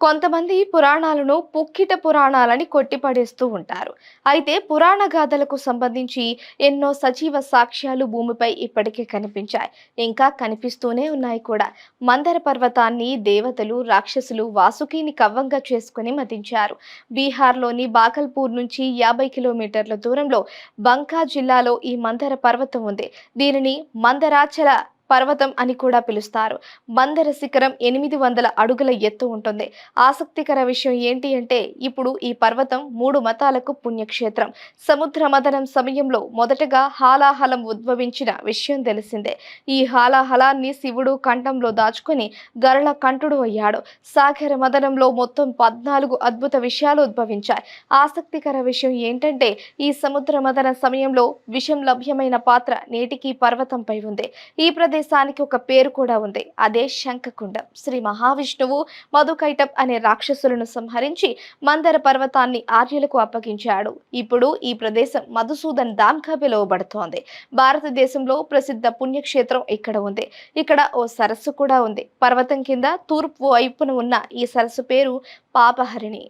కొంతమంది పురాణాలను పుక్కిట పురాణాలని కొట్టిపడేస్తూ ఉంటారు. అయితే పురాణ గాథలకు సంబంధించి ఎన్నో సజీవ సాక్ష్యాలు భూమిపై ఇప్పటికే కనిపించాయి. ఇంకా కనిపిస్తూనే ఉన్నాయి కూడా. మందర పర్వతాన్ని దేవతలు రాక్షసులు వాసుకిని కవ్వంగా చేసుకుని మతించారు బీహార్లోని బాకల్పూర్ నుంచి యాభై కిలోమీటర్ల దూరంలో బంకా జిల్లాలో ఈ మందర పర్వతం ఉంది. దీనిని మందరాచల పర్వతం అని కూడా పిలుస్తారు. మందర శిఖరం ఎనిమిది వందల అడుగుల ఎత్తు ఉంటుంది. ఆసక్తికర విషయం ఏంటి అంటే ఇప్పుడు ఈ పర్వతం మూడు మతాలకు పుణ్యక్షేత్రం. సముద్ర మదనం సమయంలో మొదటగా హాలాహలం ఉద్భవించిన విషయం తెలిసిందే. ఈ హాలాహలాన్ని శివుడు కంఠంలో దాచుకుని గరళ కంఠుడు అయ్యాడు. సాగర మదనంలో మొత్తం పద్నాలుగు అద్భుత విషయాలు ఉద్భవించాయి. ఆసక్తికర విషయం ఏంటంటే ఈ సముద్ర మదన సమయంలో విషం లభ్యమైన పాత్ర నేటికి పర్వతంపై ఉంది. ఈ ప్రదేశానికి ఒక పేరు కూడా ఉంది. అదే శంఖకుండం. శ్రీ మహావిష్ణువు మధుకైటం అనే రాక్షసులను సంహరించి మందర పర్వతాన్ని ఆర్యులకు అప్పగించాడు. ఇప్పుడు ఈ ప్రదేశం మధుసూదన్ ధామ్గా పిలువబడుతోంది భారతదేశంలో ప్రసిద్ధ పుణ్యక్షేత్రం ఇక్కడ ఉంది. ఇక్కడ ఓ సరస్సు కూడా ఉంది. పర్వతం కింద తూర్పు వైపున ఉన్న ఈ సరస్సు పేరు పాపహరిణి.